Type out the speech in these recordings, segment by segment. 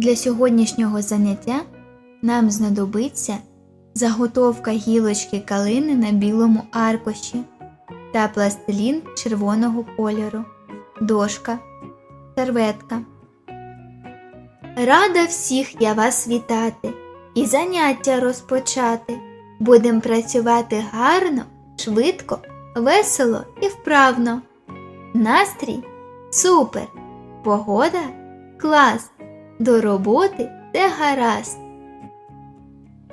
Для сьогоднішнього заняття нам знадобиться заготовка гілочки калини на білому аркуші та пластилін червоного кольору, дошка, серветка. Рада всіх я вас вітати і заняття розпочати. Будем працювати гарно, швидко, весело і вправно. Настрій супер, погода клас, до роботи те гаразд.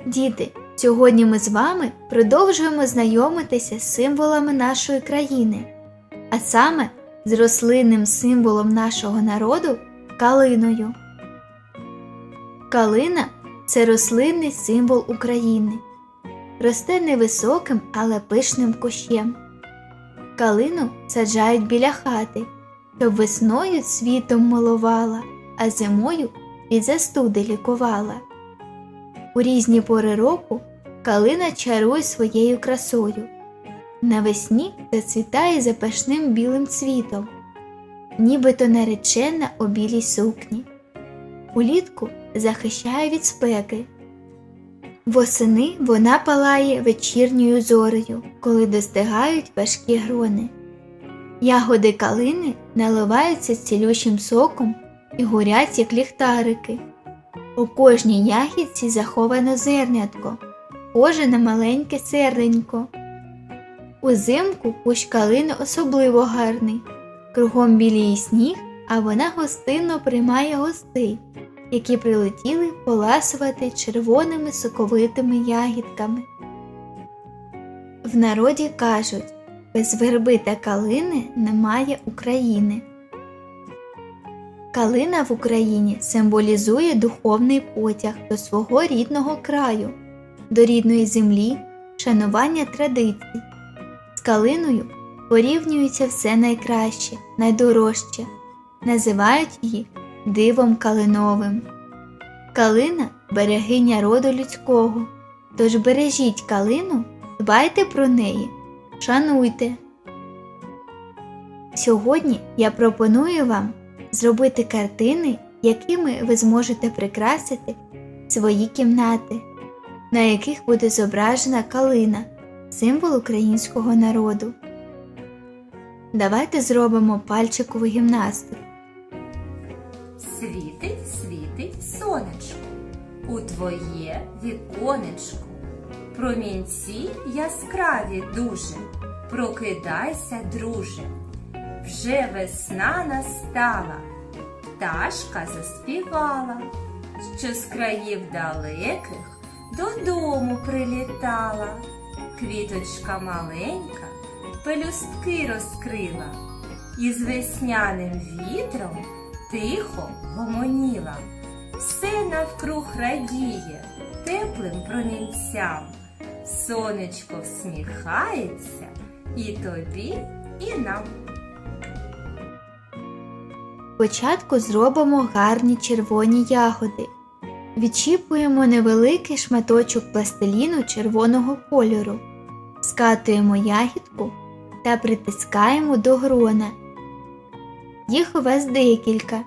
Діти, сьогодні ми з вами продовжуємо знайомитися з символами нашої країни, а саме з рослинним символом нашого народу калиною. Калина це рослинний символ України. Росте невисоким, але пишним кущем. Калину саджають біля хати, щоб весною світом милувала, а зимою від застуди лікувала. У різні пори року калина чарує своєю красою. Навесні зацвітає запашним білим цвітом, нібито наречена у білій сукні. Улітку захищає від спеки. Восени вона палає вечірньою зорею, коли достигають важкі грони. Ягоди калини наливаються цілющим соком і горять, як ліхтарики. У кожній ягідці заховано зернятко, схоже на маленьке серденько. Узимку кущ калини особливо гарний. Кругом біліє сніг, а вона гостинно приймає гостей, які прилетіли поласувати червоними соковитими ягідками. В народі кажуть, без верби та калини немає України. Калина в Україні символізує духовний потяг до свого рідного краю, до рідної землі, шанування традицій. З калиною порівнюється все найкраще, найдорожче, називають її дивом калиновим. Калина берегиня роду людського, тож бережіть калину, дбайте про неї, шануйте. Сьогодні я пропоную вам зробити картини, якими ви зможете прикрасити свої кімнати, на яких буде зображена калина, символ українського народу. Давайте зробимо пальчикову гімнастику. Світить, світить сонечко, у твоє віконечко. Промінці яскраві дуже, прокидайся, друже. Вже весна настала, пташка заспівала, що з країв далеких додому прилітала. Квіточка маленька, пелюстки розкрила, і з весняним вітром тихо гомоніла. Все навкруг радіє теплим промінцям. Сонечко всміхається і тобі, і нам. Спочатку зробимо гарні червоні ягоди. Відчіпуємо невеликий шматочок пластиліну червоного кольору, скатуємо ягідку та притискаємо до грона. Їх у вас декілька.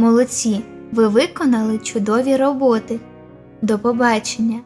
Молодці, ви виконали чудові роботи. До побачення!